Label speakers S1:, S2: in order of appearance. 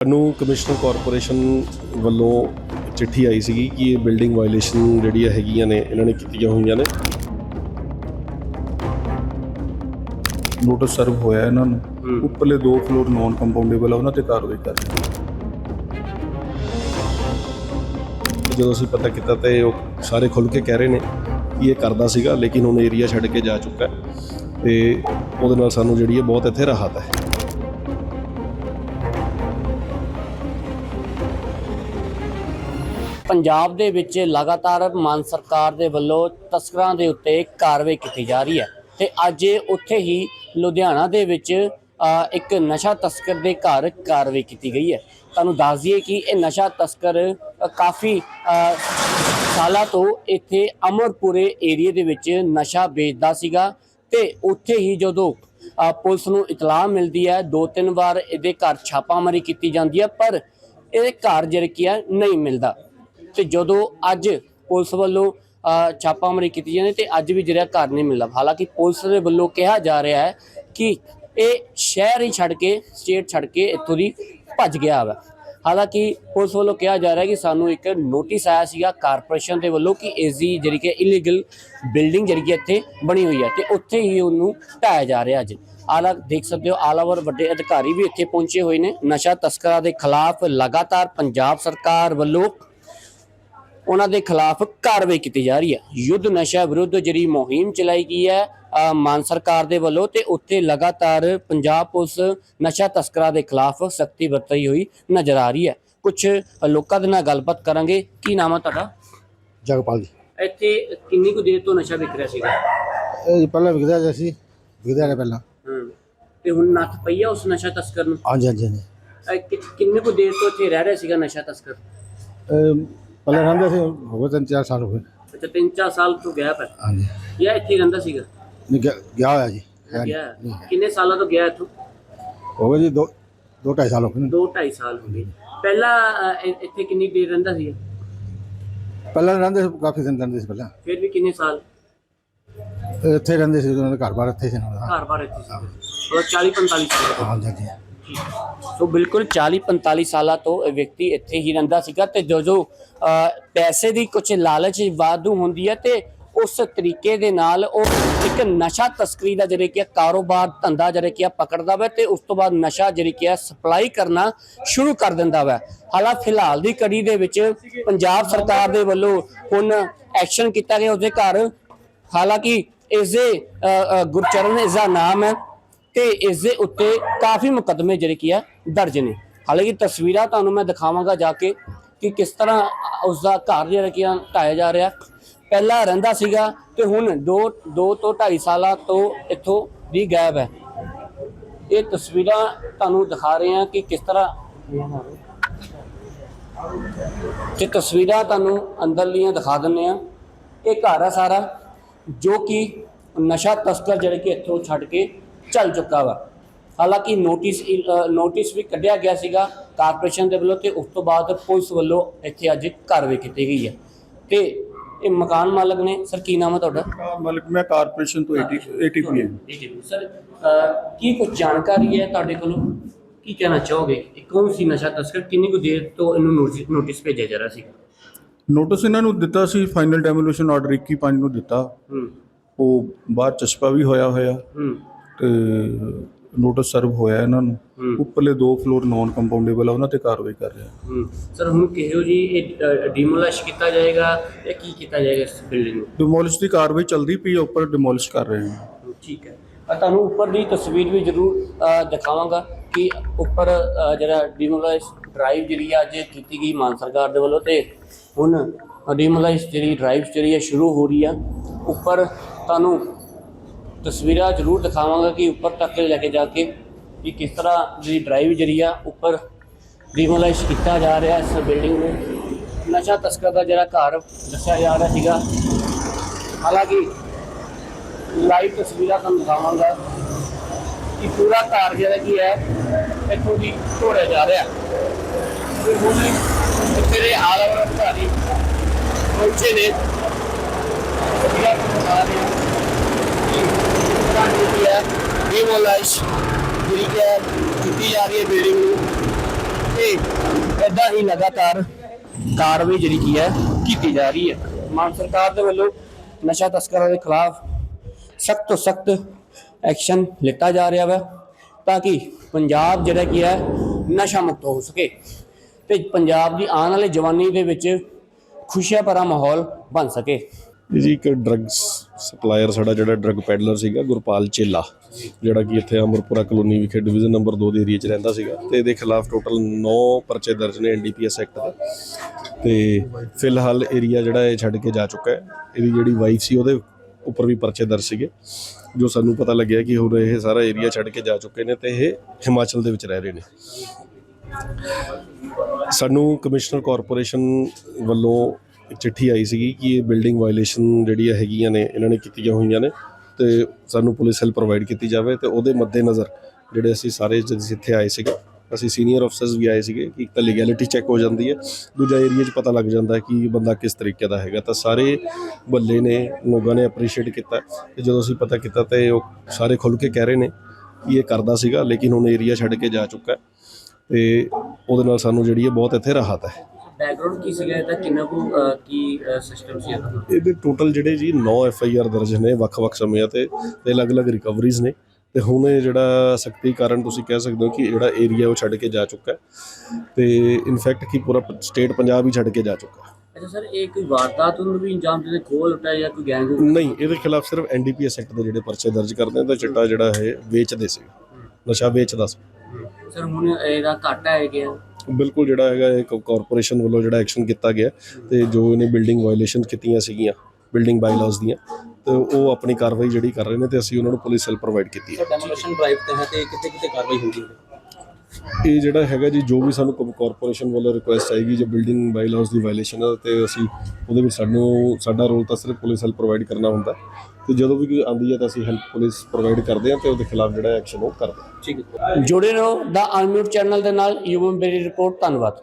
S1: ਸਾਨੂੰ commissioner corporation ਵੱਲੋਂ ਚਿੱਠੀ ਆਈ ਸੀਗੀ ਕਿ ਇਹ ਬਿਲਡਿੰਗ ਵਾਇਲੇਸ਼ਨ ਜਿਹੜੀਆਂ ਹੈਗੀਆਂ ਨੇ ਇਹਨਾਂ ਨੇ ਕੀਤੀਆਂ ਹੋਈਆਂ ਨੇ।
S2: ਨੋਟਿਸ ਸਰਵ ਹੋਇਆ ਇਹਨਾਂ ਨੂੰ। ਉੱਪਰਲੇ ਦੋ ਫਲੋਰ ਨਾਨ ਕੰਪਾਊਂਡੇਬਲ ਆ ਉਹਨਾਂ ਤੇ ਕਾਰਵਾਈ ਕਰ ਰਹੇ
S1: ਜਦੋਂ ਅਸੀਂ ਪਤਾ ਕੀਤਾ ਤੇ ਉਹ ਸਾਰੇ ਖੁੱਲ ਕੇ ਕਹਿ ਰਹੇ ਨੇ ਕਿ ਇਹ ਕਰਦਾ ਸੀਗਾ ਲੇਕਿਨ ਹੁਣ ਏਰੀਆ ਛੱਡ ਕੇ ਜਾ ਚੁੱਕਾ ਤੇ ਉਹਦੇ ਨਾਲ ਸਾਨੂੰ ਜਿਹੜੀ ਹੈ ਬਹੁਤ ਇੱਥੇ ਰਾਹਤ ਹੈ।
S3: ਪੰਜਾਬ ਦੇ ਵਿੱਚ ਲਗਾਤਾਰ ਮਾਨ ਸਰਕਾਰ ਦੇ ਵੱਲੋਂ ਤਸਕਰਾਂ ਦੇ ਉੱਤੇ ਕਾਰਵਾਈ ਕੀਤੀ ਜਾ ਰਹੀ ਹੈ ਤੇ ਅੱਜ ਉੱਥੇ ਹੀ ਲੁਧਿਆਣਾ ਦੇ ਵਿੱਚ ਇੱਕ ਨਸ਼ਾ ਤਸਕਰ ਦੇ ਘਰ ਕਾਰਵਾਈ ਕੀਤੀ ਗਈ ਹੈ। ਤੁਹਾਨੂੰ ਦੱਸ ਦਈਏ ਕਿ ਇਹ ਨਸ਼ਾ ਤਸਕਰ ਕਾਫੀ ਸਾਲਾਂ ਤੋਂ ਇੱਥੇ ਅਮਰਪੁਰੇ ਏਰੀਆ ਦੇ ਵਿੱਚ ਨਸ਼ਾ ਵੇਚਦਾ ਸੀਗਾ ਤੇ ਉੱਥੇ ਹੀ ਜਦੋਂ ਪੁਲਿਸ ਨੂੰ ਇਤਲਾਹ ਮਿਲਦੀ ਹੈ, ਦੋ ਤਿੰਨ ਵਾਰ ਇਹਦੇ ਘਰ ਛਾਪਾਮਾਰੀ ਕੀਤੀ ਜਾਂਦੀ ਹੈ, ਪਰ ਇਹਦੇ ਘਰ ਜਿਹੜਾ ਕੀ ਹੈ, ਨਹੀਂ ਮਿਲਦਾ। ਤੇ ਜਦੋਂ ਅੱਜ ਪੁਲਿਸ ਵੱਲੋਂ ਛਾਪਾਮਾਰੀ ਕੀਤੀ ਜਾਂਦੀ ਤੇ ਅੱਜ ਵੀ ਜਿਹੜਾ ਘਰ ਨਹੀਂ ਮਿਲਦਾ। ਹਾਲਾਂਕਿ ਪੁਲਿਸ ਦੇ ਵੱਲੋਂ ਕਿਹਾ ਜਾ ਰਿਹਾ ਹੈ ਕਿ ਇਹ ਸ਼ਹਿਰ ਹੀ ਛੱਡ ਕੇ, ਸਟੇਟ ਛੱਡ ਕੇ ਇੱਥੋਂ ਦੀ ਭੱਜ ਗਿਆ ਵਾ। ਹਾਲਾਂਕਿ ਪੁਲਿਸ ਵੱਲੋਂ ਕਿਹਾ ਜਾ ਰਿਹਾ ਕਿ ਸਾਨੂੰ ਇੱਕ ਨੋਟਿਸ ਆਇਆ ਸੀਗਾ ਕਾਰਪੋਰੇਸ਼ਨ ਦੇ ਵੱਲੋਂ ਕਿ ਇਸ ਦੀ ਜਿਹੜੀ ਕਿ ਇਲੀਗਲ ਬਿਲਡਿੰਗ ਜਿਹੜੀ ਕਿ ਇੱਥੇ ਬਣੀ ਹੋਈ ਹੈ ਤੇ ਉੱਥੇ ਹੀ ਉਹਨੂੰ ਢਾਇਆ ਜਾ ਰਿਹਾ ਅੱਜ। ਆਲਾ ਦੇਖ ਸਕਦੇ ਹੋ, ਆਲ ਓਵਰ ਵੱਡੇ ਅਧਿਕਾਰੀ ਵੀ ਇੱਥੇ ਪਹੁੰਚੇ ਹੋਏ ਨੇ। ਨਸ਼ਾ ਤਸਕਰਾਂ ਦੇ ਖਿਲਾਫ ਲਗਾਤਾਰ ਪੰਜਾਬ ਸਰਕਾਰ ਵੱਲੋਂ ਉਹਨਾਂ ਦੇ ਖਿਲਾਫ ਕਾਰਵਾਈ ਕੀਤੀ ਜਾ ਰਹੀ ਹੈ। ਯੁੱਧ ਨਸ਼ਾ ਵਿਰੁੱਧ ਜਿਹੜੀ ਮੁਹਿੰਮ ਚਲਾਈ ਗਈ ਹੈ ਮਾਨ ਸਰਕਾਰ ਦੇ ਵੱਲੋਂ ਤੇ ਉੱਥੇ ਲਗਾਤਾਰ ਪੰਜਾਬ ਪੁਲਿਸ ਨਸ਼ਾ ਤਸਕਰਾਂ ਦੇ ਖਿਲਾਫ ਸਖਤੀ ਵਰਤੀ ਹੋਈ ਨਜ਼ਰ ਆ ਰਹੀ ਹੈ। ਕੁਝ ਲੋਕਾਂ ਦੇ ਨਾਲ ਗੱਲਬਾਤ ਕਰਾਂਗੇ। ਕੀ ਨਾਮ ਹੈ ਤੁਹਾਡਾ?
S4: ਜਗਪਾਲ ਜੀ।
S3: ਇੱਥੇ ਕਿੰਨੀ ਕੁ ਦੇਰ ਤੋਂ ਨਸ਼ਾ ਵਿਕ ਰਿਹਾ ਸੀਗਾ?
S4: ਇਹ ਪਹਿਲਾਂ ਵਿਕਦਾ ਜਿਹਾ ਸੀ ਵਿਕਦਾ ਰਿਹਾ ਪਹਿਲਾਂ।
S3: ਹਮ, ਤੇ ਹੁਣ ਨੱਥ ਪਈ ਆ ਉਸ ਨਸ਼ਾ ਤਸਕਰ ਨੂੰ?
S4: ਹਾਂਜੀ ਹਾਂਜੀ
S3: ਕਿੰਨੇ ਕੁ ਦੇਰ ਤੋਂ ਇੱਥੇ ਰਹਿ ਰਿਹਾ ਸੀਗਾ ਨਸ਼ਾ ਤਸਕਰ?
S4: ਪਹਿਲਾਂ ਰਹਿੰਦੇ ਸੀ ਹੋ ਗਏ ਤਿੰਨ ਚਾਰ ਸਾਲ ਹੋ ਗਏ।
S3: ਅੱਛਾ 3-4 ਸਾਲ ਤੋਂ ਗਿਆ ਪਰ
S4: ਹਾਂਜੀ।
S3: ਜਾਂ ਇੱਥੇ ਹੀ ਰਹਿੰਦਾ ਸੀਗਾ?
S4: ਨਹੀਂ ਗਿਆ ਗਿਆ ਹੋਇਆ ਜੀ। ਹੈ
S3: ਗਿਆ।
S4: ਨਹੀਂ।
S3: ਕਿੰਨੇ ਸਾਲਾਂ ਤੋਂ ਗਿਆ ਇੱਥੋਂ?
S4: ਹੋ ਗਏ ਜੀ ਦੋ ਦੋ ਢਾਈ ਸਾਲ ਹੋ ਗਏ। ਨੇ।
S3: 2-2.5 ਸਾਲ ਹੋ ਗਏ। ਪਹਿਲਾਂ ਅ, ਇ- ਇੱਥੇ ਕਿੰਨੀ ਦੇਰ ਰਹਿੰਦਾ ਸੀ?
S4: ਪਹਿਲਾਂ ਰਹਿੰਦੇ ਸੀ ਕਾਫੀ ਦਿਨ ਰਹਿੰਦੇ ਸੀ ਪਹਿਲਾਂ।
S3: ਫਿਰ ਵੀ ਕਿੰਨੇ ਸਾਲ?
S4: ਇਹ ਇੱਥੇ ਰਹਿੰਦੇ ਸੀ ਉਹਨਾਂ ਦਾ ਘਰ ਬਾਰ ਇੱਥੇ ਸੀ ਨਾਲ ਦਾ।
S3: ਘਰ ਬਾਰ ਇੱਥੇ ਸੀ। ਮਤਲਬ 40-45 ਸਾਲ ਤੋਂ
S4: ਹਾਂਜੀ ਹਾਂਜੀ।
S3: ਸੋ ਬਿਲਕੁਲ 40-45 ਸਾਲਾਂ ਤੋਂ ਇਹ ਵਿਅਕਤੀ ਇੱਥੇ ਹੀ ਰਹਿੰਦਾ ਸੀਗਾ ਤੇ ਜਦੋਂ ਪੈਸੇ ਦੀ ਕੁਝ ਲਾਲਚ ਵਾਧੂ ਹੁੰਦੀ ਹੈ ਤੇ ਉਸ ਤਰੀਕੇ ਦੇ ਨਾਲ ਉਹ ਇੱਕ ਨਸ਼ਾ ਤਸਕਰੀ ਦਾ ਜਿਹੜੇ ਕਿ ਕਾਰੋਬਾਰ ਧੰਦਾ ਜਿਹੜੇ ਕਿ ਪਕੜਦਾ ਵਾ ਤੇ ਉਸ ਤੋਂ ਬਾਅਦ ਨਸ਼ਾ ਜਿਹੜੀ ਕਿ ਆ ਸਪਲਾਈ ਕਰਨਾ ਸ਼ੁਰੂ ਕਰ ਦਿੰਦਾ ਵਾ। ਹਾਲਾਂ ਫਿਲਹਾਲ ਦੀ ਕੜੀ ਦੇ ਵਿੱਚ ਪੰਜਾਬ ਸਰਕਾਰ ਦੇ ਵੱਲੋਂ ਹੁਣ ਐਕਸ਼ਨ ਕੀਤਾ ਗਿਆ ਉਸਦੇ ਘਰ ਹਾਲਾਂਕਿ ਇਸ ਦੇ ਗੁਰਚਰਨ ਇਸ ਦਾ ਨਾਮ ਹੈ। ਤੇ ਇਸ ਦੇ ਉੱਤੇ ਕਾਫੀ ਮੁਕੱਦਮੇ ਜਿਹੜੇ ਕੀ ਆ, ਦਰਜ ਨੇ। ਹਾਲਾਂਕਿ ਤਸਵੀਰਾਂ ਤੁਹਾਨੂੰ ਮੈਂ ਦਿਖਾਵਾਂਗਾ ਜਾ ਕੇ ਕਿ ਕਿਸ ਤਰ੍ਹਾਂ ਉਸ ਦਾ ਘਰ ਜਿਹੜਾ ਕੀ ਆ, ਢਾਇਆ ਜਾ ਰਿਹਾ। ਪਹਿਲਾਂ ਰਹਿੰਦਾ ਸੀਗਾ ਤੇ ਹੁਣ 2 2 ਤੋਂ 2.5 ਸਾਲਾਂ ਤੋਂ ਇੱਥੋਂ ਵੀ ਗਾਇਬ ਹੈ। ਇਹ ਤਸਵੀਰਾਂ ਤੁਹਾਨੂੰ ਦਿਖਾ ਰਹੇ ਹਾਂ ਕਿ ਕਿਸ ਤਰ੍ਹਾਂ ਤੇ ਤਸਵੀਰਾਂ ਤੁਹਾਨੂੰ ਅੰਦਰਲੀਆਂ ਦਿਖਾ ਦਿੰਨੇ ਆ ਇਹ ਘਰ ਆ ਸਾਰਾ, ਜੋ ਕਿ ਨਸ਼ਾ ਤਸਕਰ ਜਿਹੜੇ ਕਿ ਇੱਥੋਂ ਛੱਡ ਕੇ ਚੱਲ ਚੁੱਕਾ ਵਾ। ਹਾਲਾਂਕਿ ਨੋਟਿਸ ਨੋਟਿਸ ਵੀ ਕੱਢਿਆ ਗਿਆ ਸੀਗਾ ਕਾਰਪੋਰੇਸ਼ਨ ਦੇ ਵੱਲੋਂ ਤੇ ਉਸ ਤੋਂ ਬਾਅਦ ਪੁਲਿਸ ਵੱਲੋਂ ਇੱਥੇ ਅੱਜ ਕਾਰਵਾਈ ਕੀਤੀ ਗਈ ਹੈ। ਤੇ ਇਹ ਮਕਾਨ ਮਾਲਕ ਨੇ ਸਰ ਕੀ ਨਾਮ ਹੈ ਤੁਹਾਡਾ?
S2: ਮਤਲਬ ਮੈਂ ਕਾਰਪੋਰੇਸ਼ਨ ਤੋਂ 80 ਏਟੀਪੀ
S3: ਸਰ ਅ, ਕੀ ਕੁਝ ਜਾਣਕਾਰੀ ਹੈ ਤੁਹਾਡੇ ਕੋਲੋਂ? ਕੀ ਕਹਿਣਾ ਚਾਹੋਗੇ? ਕੌਣ ਸੀ ਨਸ਼ਾ ਤਸਕਰ? ਕਿੰਨੀ ਕੁ ਦੇਰ ਤੋਂ ਇਹਨੂੰ ਨੋਟਿਸ ਭੇਜਿਆ ਜਾ ਰਿਹਾ ਸੀਗਾ?
S2: ਨੋਟਿਸ ਇਹਨਾਂ ਨੂੰ ਦਿੱਤਾ ਸੀ ਫਾਈਨਲ ਡੈਮੋਲੇਸ਼ਨ ਆਰਡਰ 21 ਪੰਜ ਨੂੰ ਦਿੱਤਾ।
S3: ਹੂੰ।
S2: ਉਹ ਬਾਅਦ ਚਸਪਾ ਵੀ ਹੋਇਆ ਹੋਇਆ। ਨੋਟਿਸ ਸਰਵ ਹੋਇਆ ਇਹਨਾਂ ਨੂੰ। ਉੱਪਰਲੇ ਦੋ ਫਲੋਰ ਨਾਨ ਕੰਪਾਊਂਡੇਬਲ ਆ ਉਹਨਾਂ ਤੇ ਕਾਰਵਾਈ ਕਰ ਰਿਹਾ
S3: ਸਰ ਹੁਣ ਕਿਹੋ ਜੀ ਇਹ ਡਿਮੋਲਿਸ਼ ਕੀਤਾ ਜਾਏਗਾ ਜਾਂ ਕੀ ਕੀਤਾ ਜਾਏਗਾ ਇਸ ਬਿਲਡਿੰਗ ਨੂੰ?
S2: ਡਿਮੋਲਿਸ਼ ਦੀ ਕਾਰਵਾਈ ਚੱਲਦੀ ਪਈ ਹੈ ਉੱਪਰ ਡਿਮੋਲਿਸ਼ ਕਰ ਰਹੇ ਹਾਂ
S3: ਠੀਕ ਹੈ। ਆ ਤੁਹਾਨੂੰ ਉੱਪਰ ਦੀ ਤਸਵੀਰ ਵੀ ਜ਼ਰੂਰ ਦਿਖਾਵਾਂਗਾ ਕਿ ਉੱਪਰ ਜਿਹੜਾ ਡਿਮੋਲਿਸ਼ ਡਰਾਈਵ ਜਿਹੜੀ ਆ ਅੱਜ ਕੀਤੀ ਗਈ ਮਾਨ ਸਰਕਾਰ ਦੇ ਵੱਲੋਂ ਤੇ ਹੁਣ ਡਿਮੋਲਿਸ਼ ਜਿਹੜੀ ਡਰਾਈਵ ਜਿਹੜੀ ਸ਼ੁਰੂ ਹੋ ਰਹੀ ਆ। ਉੱਪਰ ਤੁਹਾਨੂੰ ਤਸਵੀਰਾਂ ਜ਼ਰੂਰ ਦਿਖਾਵਾਂਗਾ ਕਿ ਉੱਪਰ ਤੱਕ ਲੈ ਕੇ ਜਾ ਕੇ ਕਿ ਕਿਸ ਤਰ੍ਹਾਂ ਜਿਹੜੀ ਡਰਾਈਵ ਜਿਹੜੀ ਆ ਉੱਪਰ ਡਿਮੋਲਿਸ਼ ਕੀਤਾ ਜਾ ਰਿਹਾ ਇਸ ਬਿਲਡਿੰਗ ਨੂੰ। ਨਸ਼ਾ ਤਸਕਰ ਦਾ ਜਿਹੜਾ ਘਰ ਦੱਸਿਆ ਜਾ ਰਿਹਾ ਸੀਗਾ। ਹਾਲਾਂਕਿ ਲਾਈਵ ਤਸਵੀਰਾਂ ਤੁਹਾਨੂੰ ਦਿਖਾਵਾਂਗਾ ਕਿ ਪੂਰਾ ਘਰ ਜਿਹੜਾ ਕੀ ਹੈ, ਇੱਥੋਂ ਦੀ ਢੋੜਿਆ ਜਾ ਰਿਹਾ। ਤੇ ਹੁਣ ਇੱਥੇ ਦੇ ਓਵਰ ਅਧਿਕਾਰੀ ਪਹੁੰਚੇ ਨੇ। ਤਸਵੀਰਾਂ ਤੁਹਾਨੂੰ ਰਹੇ ਹਾਂ ਕਿ ਕਿਸ ਹੈ ਡਿਮੋਲਾਈਸ਼ ਜਿਹੜੀ ਕਿ ਕੀਤੀ ਜਾ ਰਹੀ ਹੈ ਬਿਲਡਿੰਗ ਨੂੰ ਤੇ ਇਦਾਂ ਹੀ ਲਗਾਤਾਰ ਕਾਰਵਾਈ ਜਿਹੜੀ ਕੀ ਹੈ ਕੀਤੀ ਜਾ ਰਹੀ ਹੈ। ਮਾਨ ਸਰਕਾਰ ਦੇ ਵੱਲੋਂ ਨਸ਼ਾ ਤਸਕਰਾਂ ਦੇ ਖਿਲਾਫ ਸਖਤ ਤੋਂ ਸਖਤ ਐਕਸ਼ਨ ਲਿੱਤਾ ਜਾ ਰਿਹਾ ਵਾ ਤਾਂ ਕਿ ਪੰਜਾਬ ਜਿਹੜਾ ਕੀ ਹੈ ਨਸ਼ਾ ਮੁਕਤ ਹੋ ਸਕੇ ਤੇ ਪੰਜਾਬ ਦੀ ਆਉਣ ਵਾਲੇ ਜਵਾਨੀ ਦੇ ਵਿੱਚ ਖੁਸ਼ੀਆਂ ਭਰਾ ਮਾਹੌਲ ਬਣ ਸਕੇ।
S1: ਇਹ ਜੀ ਇੱਕ ਡਰੱਗਸ ਸਪਲਾਇਰ ਸਾਡਾ ਜਿਹੜਾ ਡਰੱਗ ਪੈਡਲਰ ਸੀਗਾ, ਗੁਰਪਾਲ ਚੇਲਾ, ਜਿਹੜਾ ਕਿ ਇੱਥੇ ਅਮਰਪੁਰਾ ਕਲੋਨੀ ਵਿਖੇ ਡਿਵੀਜ਼ਨ ਨੰਬਰ 2 ਦੇ ਏਰੀਆ 'ਚ ਰਹਿੰਦਾ ਸੀਗਾ ਤੇ ਇਹਦੇ ਖਿਲਾਫ ਟੋਟਲ 9 ਪਰਚੇ ਦਰਜ ਨੇ ਐਨਡੀਪੀਐਸ ਐਕਟ ਦੇ। ਤੇ ਫਿਲਹਾਲ ਏਰੀਆ ਜਿਹੜਾ ਇਹ ਛੱਡ ਕੇ ਜਾ ਚੁੱਕਾ ਹੈ। ਇਹਦੀ ਜਿਹੜੀ ਵਾਈਫ ਸੀ, ਉਹਦੇ ਉੱਪਰ ਵੀ ਪਰਚੇ ਦਰਜ ਸੀਗੇ, ਜੋ ਸਾਨੂੰ ਪਤਾ ਲੱਗਿਆ ਕਿ ਹੁਣ ਇਹ ਸਾਰਾ ਏਰੀਆ ਛੱਡ ਕੇ ਜਾ ਚੁੱਕੇ ਨੇ ਤੇ ਇਹ ਹਿਮਾਚਲ ਦੇ ਵਿੱਚ ਰਹਿ ਰਹੇ ਨੇ। ਸਾਨੂੰ ਕਮਿਸ਼ਨਰ ਕਾਰਪੋਰੇਸ਼ਨ ਵੱਲੋਂ ਚਿੱਠੀ ਆਈ ਸੀਗੀ ਕਿ ਇਹ ਬਿਲਡਿੰਗ ਵਾਇਲੇਸ਼ਨ ਜਿਹੜੀਆਂ ਹੈਗੀਆਂ ਨੇ, ਇਹਨਾਂ ਨੇ ਕੀਤੀਆਂ ਹੋਈਆਂ ਨੇ ਤੇ ਸਾਨੂੰ ਪੁਲਿਸ ਹੈਲਪ ਪ੍ਰੋਵਾਈਡ ਕੀਤੀ ਜਾਵੇ ਤੇ ਉਹਦੇ ਮੱਦੇਨਜ਼ਰ ਜਿਹੜੇ ਅਸੀਂ ਸਾਰੇ ਜਦ ਇੱਥੇ ਆਏ ਸੀਗੇ, ਅਸੀਂ ਸੀਨੀਅਰ ਅਫਸਰਸ ਵੀ ਆਏ ਸੀਗੇ ਕਿ ਇੱਕ ਤਾਂ ਲੀਗੈਲਿਟੀ ਚੈੱਕ ਹੋ ਜਾਂਦੀ ਹੈ, ਦੂਜਾ ਏਰੀਆ 'ਚ ਪਤਾ ਲੱਗ ਜਾਂਦਾ ਹੈ ਕਿ ਬੰਦਾ ਕਿਸ ਤਰੀਕੇ ਦਾ ਹੈਗਾ, ਤਾਂ ਸਾਰੇ ਬੱਲੇ ਨੇ ਲੋਕਾਂ ਨੇ ਅਪਰੀਸ਼ੀਏਟ ਕੀਤਾ ਤੇ ਜਦੋਂ ਅਸੀਂ ਪਤਾ ਕੀਤਾ ਤੇ ਉਹ ਸਾਰੇ ਖੁੱਲ ਕੇ ਕਹਿ ਰਹੇ ਨੇ ਕਿ ਇਹ ਕਰਦਾ ਸੀਗਾ, ਲੇਕਿਨ ਹੁਣ ਏਰੀਆ ਛੱਡ ਕੇ ਜਾ ਚੁੱਕਾ ਹੈ ਤੇ ਉਹਦੇ ਨਾਲ ਸਾਨੂੰ ਜਿਹੜੀ ਹੈ ਬਹੁਤ ਇੱਥੇ ਰਾਹਤ ਹੈ।
S3: ਬੈਕਗ੍ਰਾਉਂਡ ਕੀ ਸੀਗਾ? ਇਹਦਾ ਕਿੰਨਾ ਕੁ ਅਹ, ਕੀ ਸਿਸਟਮ ਸੀ ਇਹਦਾ?
S1: ਇਹਦੇ ਟੋਟਲ ਜਿਹੜੇ ਜੀ 9 ਐਫ ਆਈ ਆਰ ਦਰਜ ਨੇ ਵੱਖ-ਵੱਖ ਸਮਿਆਂ ਤੇ ਤੇ ਅਲੱਗ-ਅਲੱਗ ਰਿਕਵਰੀਜ਼ ਨੇ। ਤੇ ਹੁਣ ਇਹ ਜਿਹੜਾ ਸਖਤੀ ਕਾਰਨ ਤੁਸੀਂ ਕਹਿ ਸਕਦੇ ਹੋ ਕਿ ਜਿਹੜਾ ਏਰੀਆ ਉਹ ਛੱਡ ਕੇ ਜਾ ਚੁੱਕਾ ਹੈ। ਤੇ ਇਨਫੈਕਟ ਕਿ ਪੂਰਾ ਸਟੇਟ ਪੰਜਾਬ ਹੀ ਛੱਡ ਕੇ ਜਾ ਚੁੱਕਾ ਹੈ।
S3: ਅੱਛਾ ਸਰ ਇਹ ਕੋਈ ਵਾਰਦਾਤ ਨੂੰ ਵੀ ਅੰਜਾਮ ਦੇ ਖੋਲ ਲੁੱਟਿਆ ਜਾਂ ਕੋਈ ਗੈਂਗ
S1: ਨਹੀਂ ਇਹਦੇ ਖਿਲਾਫ ਸਿਰਫ ਐਨਡੀਪੀਐਸ ਐਕਟ ਦੇ ਜਿਹੜੇ ਪਰਚੇ ਦਰਜ ਕਰਦੇ ਆ ਤਾਂ ਚਿੱਟਾ ਜਿਹੜਾ ਹੈ ਵੇਚਦੇ ਸੀ। ਨਸ਼ਾ ਵੇਚਦਾ ਸੀ।
S3: ਸਰ ਹੁਣ ਇਹਦਾ ਘਾਟਾ ਹੈ ਗਿਆ
S1: ਬਿਲਕੁਲ ਜਿਹੜਾ ਹੈਗਾ ਇਹ ਕਾਰਪੋਰੇਸ਼ਨ ਵੱਲੋਂ ਜਿਹੜਾ ਐਕਸ਼ਨ ਕੀਤਾ ਗਿਆ ਤੇ ਜੋ ਇਹਨੇ ਬਿਲਡਿੰਗ ਵਾਇਲੇਸ਼ਨ ਕੀਤੀਆਂ ਸੀਗੀਆਂ ਬਿਲਡਿੰਗ ਬਾਈਲਾਜ਼ ਦੀਆਂ, ਤੇ ਉਹ ਆਪਣੀ ਕਾਰਵਾਈ ਜਿਹੜੀ ਕਰ ਰਹੇ ਨੇ ਤੇ ਅਸੀਂ ਉਹਨਾਂ ਨੂੰ ਪੁਲਿਸ ਹੈਲਪ ਪ੍ਰੋਵਾਈਡ ਕੀਤੀ ਹੈ।
S3: ਡੈਮੋਲੇਸ਼ਨ ਡਰਾਈਵ ਤੇ ਹੈ ਤੇ ਕਿਤੇ ਕਿਤੇ ਕਾਰਵਾਈ ਹੋਊਗੀ
S1: ਇਹ ਜਿਹੜਾ ਹੈਗਾ ਜੀ, ਜੋ ਵੀ ਸਾਨੂੰ ਕਾਰਪੋਰੇਸ਼ਨ ਵੱਲੋਂ ਰਿਕੁਐਸਟ ਆਏਗੀ ਜੇ ਬਿਲਡਿੰਗ ਬਾਈਲਾਜ਼ ਦੀ ਵਾਇਲੇਸ਼ਨ ਹੈ ਤੇ ਅਸੀਂ ਉਹਦੇ ਵਿੱਚ ਸਾਨੂੰ, ਸਾਡਾ ਰੋਲ ਤਾਂ ਸਿਰਫ ਪੁਲਿਸ ਹੈਲਪ ਪ੍ਰੋਵਾਈਡ ਕਰਨਾ ਹੁੰਦਾ। ਤੇ ਜਦੋਂ ਵੀ ਕੋਈ ਆਉਂਦੀ ਹੈ ਤਾਂ ਅਸੀਂ ਹੈਲਪ ਪੁਲਿਸ ਪ੍ਰੋਵਾਈਡ ਕਰਦੇ ਹਾਂ ਤੇ ਉਹਦੇ ਖਿਲਾਫ ਜਿਹੜਾ ਐਕਸ਼ਨ ਉਹ ਕਰਦੇ ਹਾਂ।
S3: ਠੀਕ ਹੈ ਜੁੜੇ ਰਹੋ ਦਾ ਅਨਮਿਊਟ ਚੈਨਲ ਦੇ ਨਾਲ ਯੂਐਮ ਬੇਰੀ ਰਿਪੋਰਟ ਧੰਨਵਾਦ।